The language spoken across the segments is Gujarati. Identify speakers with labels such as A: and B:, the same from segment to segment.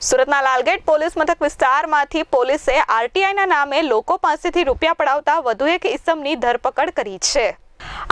A: સુરતના લાલગેટ પોલીસ મથક વિસ્તારમાંથી પોલીસે આરટીઆઈના નામે લોકો પાસેથી રૂપિયા પડાવતા વધુ એક ઇસમની ધરપકડ કરી છે.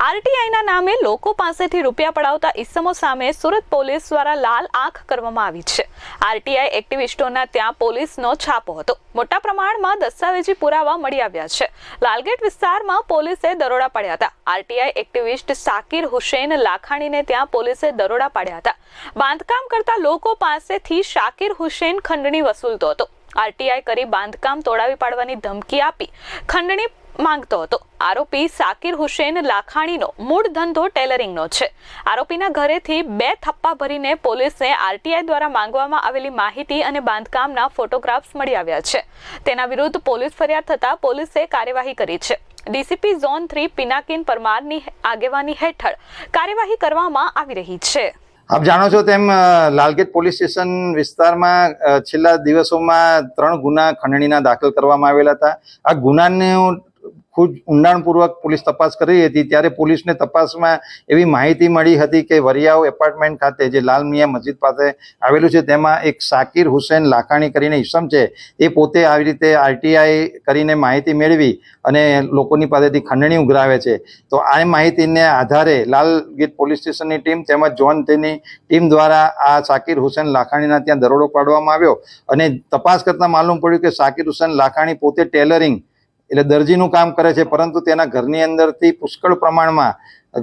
A: આરટીઆઈના નામે લોકો પાસેથી રૂપિયા પડાવતા ઇસમો સામે સુરત પોલીસ દ્વારા લાલ આંખ કરવામાં આવી છે. આરટીઆઈ એક્ટિવિસ્ટોના ત્યાં પોલીસનો છાપો હતો. મોટા પ્રમાણમાં દસ્તાવેજી પુરાવા મળી આવ્યા છે. લાલગેટ વિસ્તારમાં પોલીસે દરોડા પાડ્યા હતા. આરટીઆઈ એક્ટિવિસ્ટ સાકિર હુસેન લાખાણીને ત્યાં પોલીસે દરોડા પાડ્યા હતા. બાંધકામ કરતા લોકો પાસેથી શાકિર હુસેન ખંડણી વસૂલતો હતો. આરટીઆઈ કરી બાંધકામ તોડાવી પાડવાની ધમકી આપી. ખંડણી માંગતો હતો. આરોપી સાકિર હુસેન લાખાણીનો મૂળ ધંધો ટેલરિંગનો છે. આરોપીના ઘરેથી બે થપ્પા ભરીને પોલીસને આરટીઆઈ દ્વારા માંગવામાં આવેલી માહિતી અને બાંધકામના ફોટોગ્રાફ્સ મળી આવ્યા છે. તેના વિરુદ્ધ પોલીસ ફરિયાદ થતાં પોલીસે કાર્યવાહી કરી છે. ડીસીપી ઝોન થ્રી પિનાકિન પરમારની આગેવાની હેઠળ કાર્યવાહી કરવામાં આવી રહી છે.
B: આપ જાણો છો તેમ લાલગેટ પોલીસ સ્ટેશન વિસ્તારમાં છેલ્લા દિવસોમાં ત્રણ ગુના ખંડણીના દાખલ કરવામાં આવેલા હતા. આ ગુનાનું ખૂબ ઊંડાણપૂર્વક પોલીસ તપાસ કરી હતી, ત્યારે પોલીસને તપાસમાં એવી માહિતી મળી હતી કે વરિયાવ એપાર્ટમેન્ટ ખાતે જે લાલ મિયા મસ્જિદ પાસે આવેલું છે, તેમાં એક સાકિર હુસેન લાખાણી કરીને ઈસમ છે, એ પોતે આવી રીતે આરટીઆઈ કરીને માહિતી મેળવી અને લોકોની પાસેથી ખંડણી ઉઘરાવે છે. તો આ માહિતીને આધારે લાલ ગેટ પોલીસ સ્ટેશનની ટીમ તેમજ જોન તેની ટીમ દ્વારા આ સાકિર હુસેન લાખાણીના ત્યાં દરોડો પાડવામાં આવ્યો અને તપાસ કરતાં માલુમ પડ્યું કે સાકિર હુસેન લાખાણી પોતે ટેલરિંગ એટલે દરજીનું કામ કરે છે, પરંતુ તેના ઘરની અંદરથી પુષ્કળ પ્રમાણમાં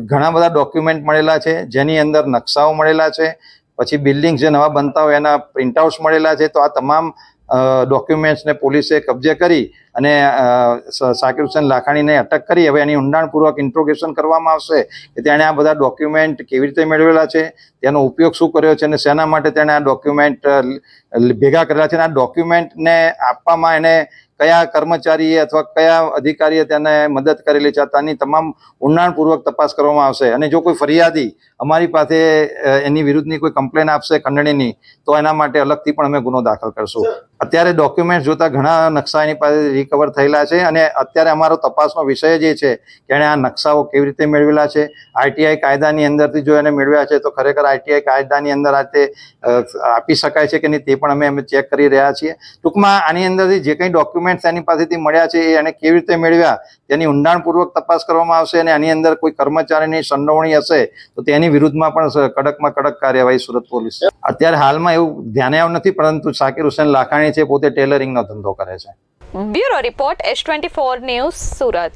B: ઘણા બધા ડોક્યુમેન્ટ મળેલા છે, જેની અંદર નકશાઓ મળેલા છે, પછી બિલ્ડિંગ જે નવા બનતા હોય એના પ્રિન્ટઆઉટ્સ મળેલા છે, તો આ તમામ ડોક્યુમેન્ટ્સને પોલીસે કબજે કરી અને સાકિર હુસેન લાખાણીને અટક કરી. હવે એની ઊંડાણપૂર્વક ઇન્ટ્રોગેશન કરવામાં આવશે કે તેણે આ બધા ડોક્યુમેન્ટ કેવી રીતે મેળવેલા છે, તેનો ઉપયોગ શું કર્યો છે અને શેના માટે તેણે આ ડોક્યુમેન્ટ ભેગા કરેલા છે અને આ ડોક્યુમેન્ટને આપવામાં એને કયા કર્મચારીએ અથવા કયા અધિકારીએ તેને મદદ કરેલી છે તેની તમામ ઊંડાણપૂર્વક તપાસ કરવામાં આવશે. અને જો કોઈ ફરિયાદી અમારી પાસે એની વિરુદ્ધની કોઈ કમ્પ્લેન આપશે ખંડણીની તો એના માટે અલગથી પણ અમે ગુનો દાખલ કરશું. અત્યારે ડોક્યુમેન્ટ જોતા ઘણા નકશા એની પાસે રિકવર થયેલા છે અને અત્યારે અમારો તપાસનો વિષય જે છે કે એણે આ નકશાઓ કેવી રીતે મેળવેલા છે આઈટીઆઈ કાયદાની અંદરથી જો એને મેળવ્યા છે તો ખરેખર આઈટીઆઈ કાયદાની અંદર આ તે આપી શકાય છે કે નહીં તે પણ અમે અમે ચેક કરી રહ્યા છીએ. ટૂંકમાં આની અંદરથી જે કંઈ ડોક્યુમેન્ટ્સ એની પાસેથી મળ્યા છે એ એને કેવી રીતે મેળવ્યા, તેની ઊંડાણપૂર્વક તપાસ કરવામાં આવશે અને આની અંદર કોઈ કર્મચારીની સંડોવણી હશે તો તેની વિરુદ્ધમાં પણ કડકમાં કડક કાર્યવાહી સુરત પોલીસ. અત્યારે હાલમાં એવું ધ્યાને આવ નથી, પરંતુ શાકિર હુસેન લાખાણી છે, પોતે ટેલરિંગનો ધંધો કરે છે.
A: Bureau report S twenty news Surat.